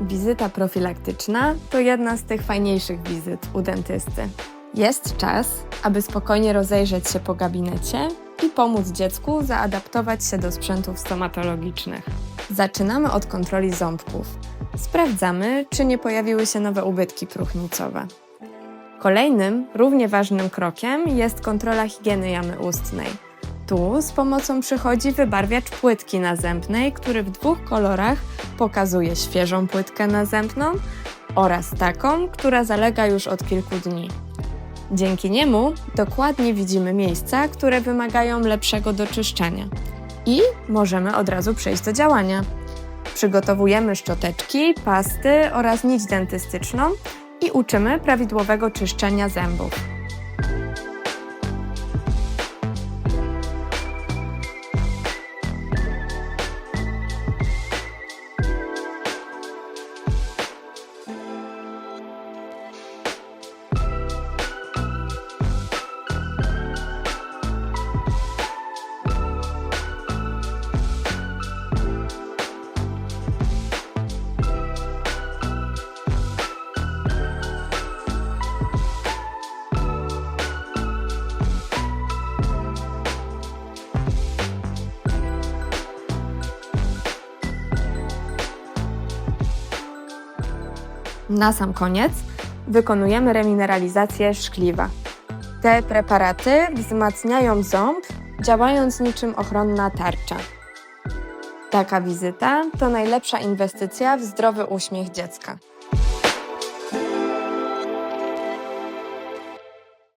Wizyta profilaktyczna to jedna z tych fajniejszych wizyt u dentysty. Jest czas, aby spokojnie rozejrzeć się po gabinecie i pomóc dziecku zaadaptować się do sprzętów stomatologicznych. Zaczynamy od kontroli ząbków. Sprawdzamy, czy nie pojawiły się nowe ubytki próchnicowe. Kolejnym, równie ważnym krokiem jest kontrola higieny jamy ustnej. Tu z pomocą przychodzi wybarwiacz płytki nazębnej, który w dwóch kolorach pokazuje świeżą płytkę nazębną oraz taką, która zalega już od kilku dni. Dzięki niemu dokładnie widzimy miejsca, które wymagają lepszego doczyszczania i możemy od razu przejść do działania. Przygotowujemy szczoteczki, pasty oraz nić dentystyczną i uczymy prawidłowego czyszczenia zębów. Na sam koniec wykonujemy remineralizację szkliwa. Te preparaty wzmacniają ząb, działając niczym ochronna tarcza. Taka wizyta to najlepsza inwestycja w zdrowy uśmiech dziecka.